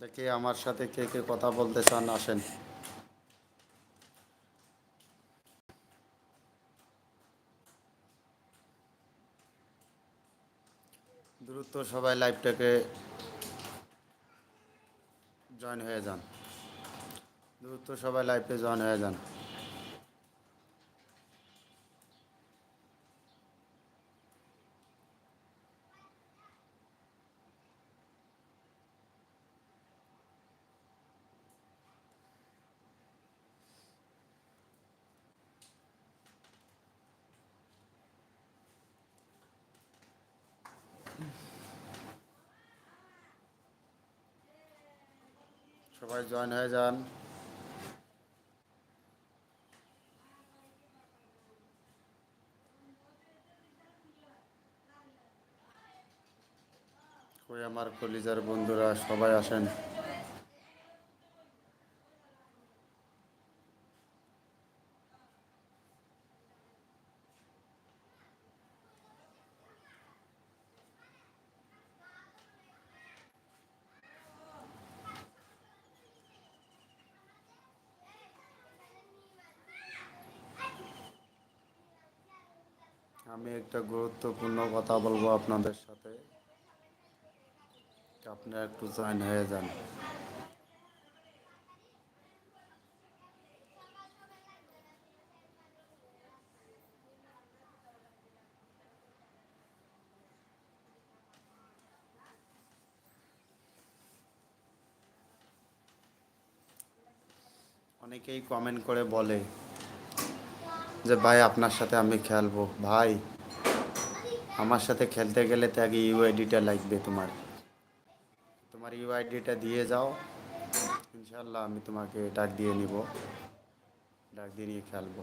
দেখি আমার সাথে কে কে কথা বলতে চান, আসেন। দ্রুত সবাই লাইভটাকে জয়েন হয়ে যান। দ্রুত সবাই লাইভে জয়েন হয়ে যান। সবাই জয়েন হয়ে যান। আমার কলিজার বন্ধুরা সবাই আসেন। আমি একটা গুরুত্বপূর্ণ কথা বলব আপনাদের সাথে। আপনারা একটু জয়েন হয়ে যান। অনেকেই কমেন্ট করে বলে যে ভাই, আপনার সাথে আমি খেলব। ভাই, আমার সাথে খেলতে গেলে তো আগে ইউআইডিটা লাগবে তোমার। তোমার ইউআইডিটা দিয়ে যাও। ইনশাল্লাহ আমি তোমাকে ডাক দিয়ে নিব। ডাক দিয়ে নিয়ে খেলব।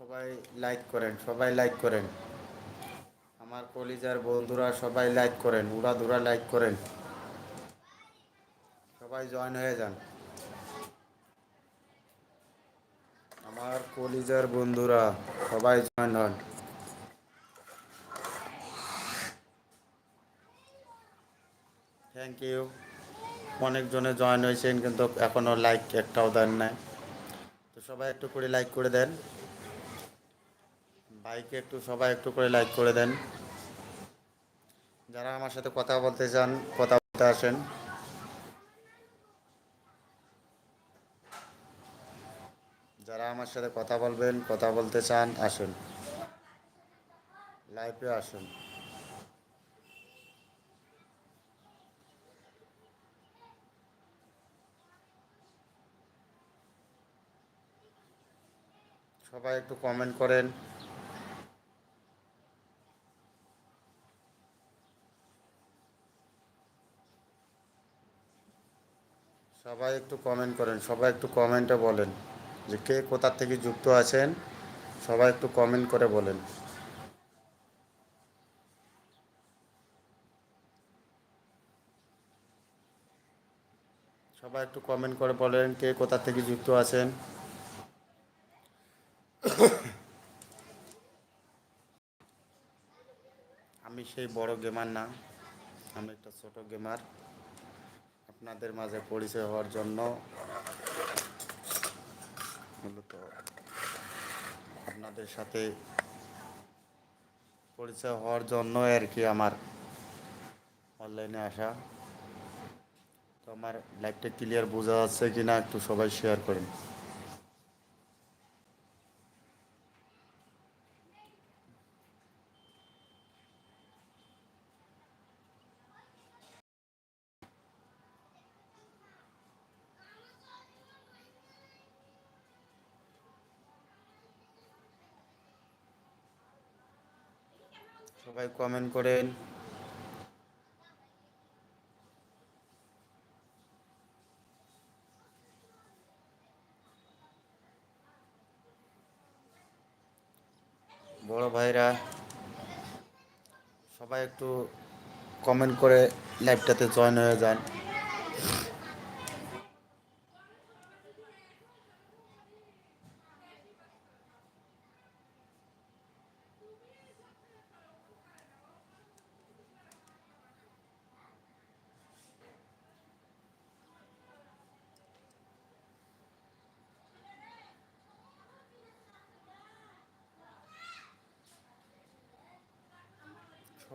সবাই লাইক করেন, সবাই লাইক করেন। আমার কলিজার বন্ধুরা সবাই লাইক করেন উড়া ধুরা লাইক করেন। সবাই জয়েন হয়ে যান। আমার কলিজার বন্ধুরা সবাই জয়েন হন। থ্যাংক ইউ অনেকজনে জয়েন হয়েছেন কিন্তু এখনও লাইক একটাও দেন নাই। তো সবাই একটু করে লাইক করে দেন। বাইকে একটু, সবাই একটু করে লাইক করে দেন। যারা আমার সাথে কথা বলতে চান, কথা বলতে আসেন। যারা আমার সাথে কথা বলবেন, কথা বলতে চান, আসুন। লাইভে আসুন। সবাই একটু কমেন্ট করেন। সবাই একটু কমেন্ট করেন, সবাই একটু কমেন্টে বলেন যে কে কোথার থেকে যুক্ত আছেন, সবাই একটু কমেন্ট করে বলেন। সবাই একটু কমেন্ট করে বলেন কে কোথা থেকে যুক্ত আছেন। আমি সেই বড় গেমার না, আমি একটা ছোট গেমার আপনাদের মাঝে পরিচয় হওয়ার জন্য মূলত আপনাদের সাথে পরিচয় হওয়ার জন্য আর কি আমার অনলাইনে আসা। তো আমার লাইভটা ক্লিয়ার বোঝা যাচ্ছে কি না একটু সবাই শেয়ার করেন। সবাই কমেন্ট করেন। বড় ভাইরা সবাই একটু কমেন্ট করে লাইভটাতে জয়েন হয়ে যান।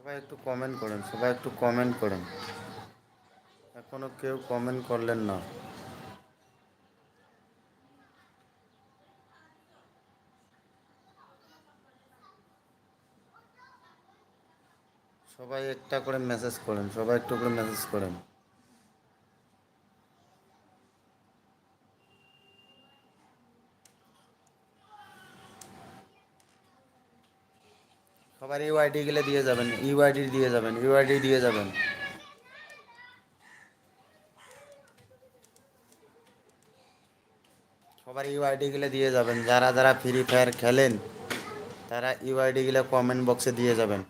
সবাই একটু কমেন্ট করেন, সবাই একটু কমেন্ট করেন। এখনও কেউ কমেন্ট করলেন না। সবাই একটা করে মেসেজ করেন, সবাই একটু করে মেসেজ করেন। সবার ইউআইডি গেলে দিয়ে যাবেন ইউআইডি দিয়ে যাবেন ইউআইডি দিয়ে যাবেন। সবার ইউআইডি গেলে দিয়ে যাবেন। যারা যারা ফ্রি ফায়ার খেলেন, তারা ইউআইডি গেলে কমেন্ট বক্সে দিয়ে যাবেন।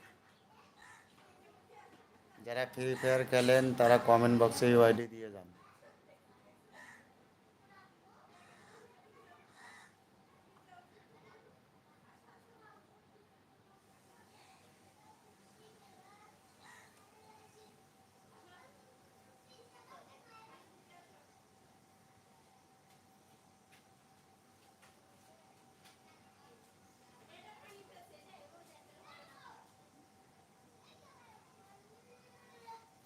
যারা ফ্রি ফায়ার খেলেন, তারা কমেন্ট বক্সে ইউআইডি দিয়ে যান।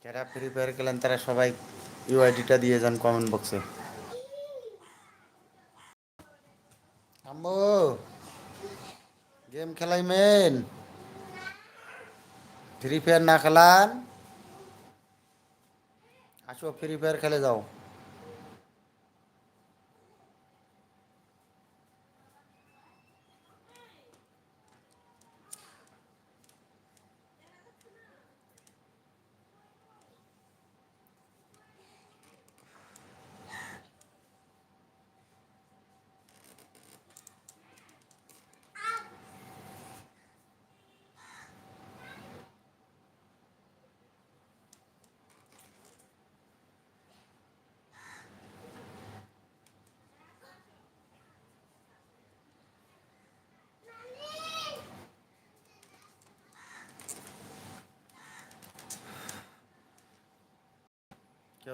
যারা ফ্রি ফায়ার খেলেন তারা সবাই ইউআইডিটা দিয়ে যান কমেন্ট বক্সে আম্মু গেম খেলাই মেন ফ্রি ফায়ার না খেলান। আসো ফ্রি ফায়ার খেলে যাও।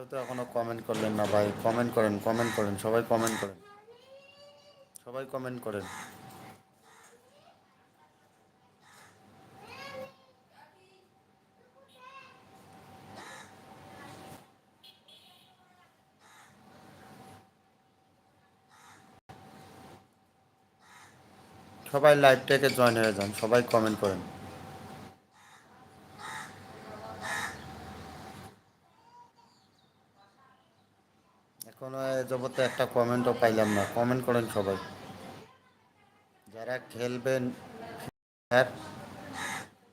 কেউ তো এখনও কমেন্ট করলেন না ভাই। কমেন্ট করেন কমেন্ট করেন, সবাই কমেন্ট করেন। সবাই কমেন্ট করেন। সবাই লাইভটাকে জয়েন হয়ে যান, সবাই কমেন্ট করেন। জগতে একটা কমেন্টও পাইলাম না। কমেন্ট করেন সবাই। যারা খেলবেন হ্যাঁ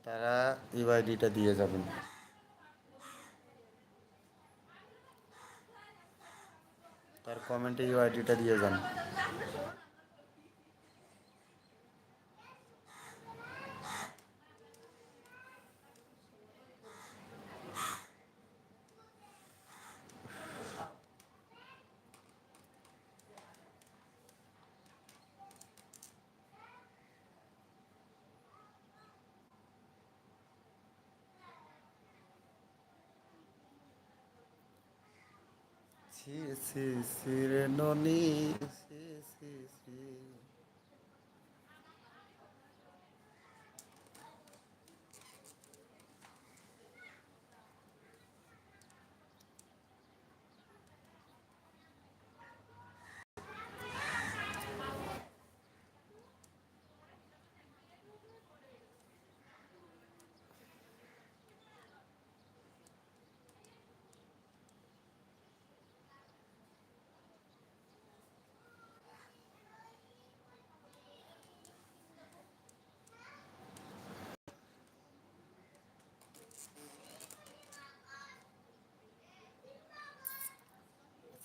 তারা ইউআইডিটা দিয়ে যাবেন। তার কমেন্টে ইউআইডিটা দিয়ে যান। সি সি সি রে ননি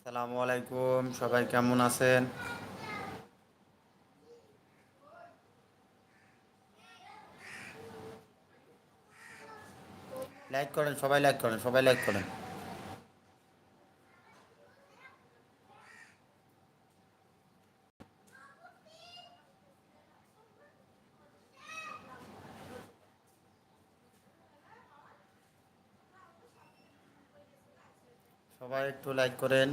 আসসালামু আলাইকুম সবাই কেমন আছেন? লাইক করেন সবাই লাইক করেন সবাই লাইক করেন। সবাই একটু লাইক করেন।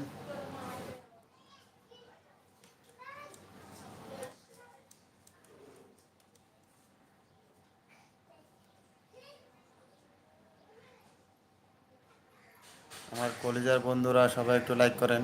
আমার কলেজার বন্ধুরা সবাই একটু লাইক করেন।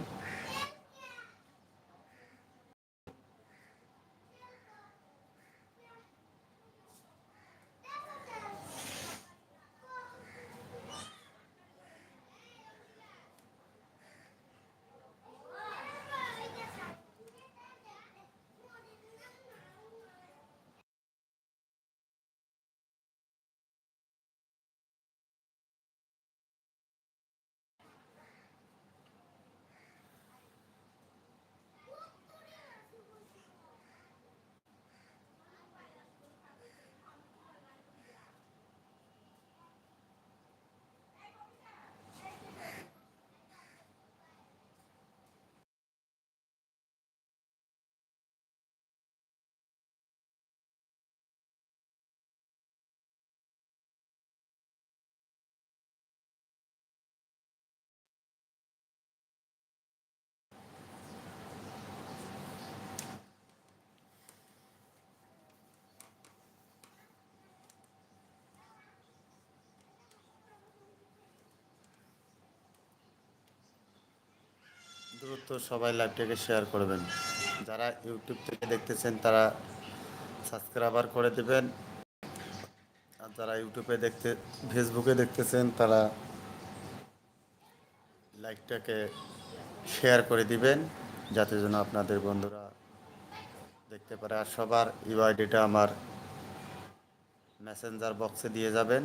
দ্রুত সবাই লাইভটাকে শেয়ার করবেন। যারা ইউটিউব থেকে দেখতেছেন, তারা সাবস্ক্রাইবার করে দেবেন। আর যারা ইউটিউবে দেখতে ফেসবুকে দেখতেছেন, তারা লাইকটাকে শেয়ার করে দিবেন, যাতে যেন আপনাদের বন্ধুরা দেখতে পারে। আর সবার ইউআইডিটা আমার মেসেঞ্জার বক্সে দিয়ে যাবেন।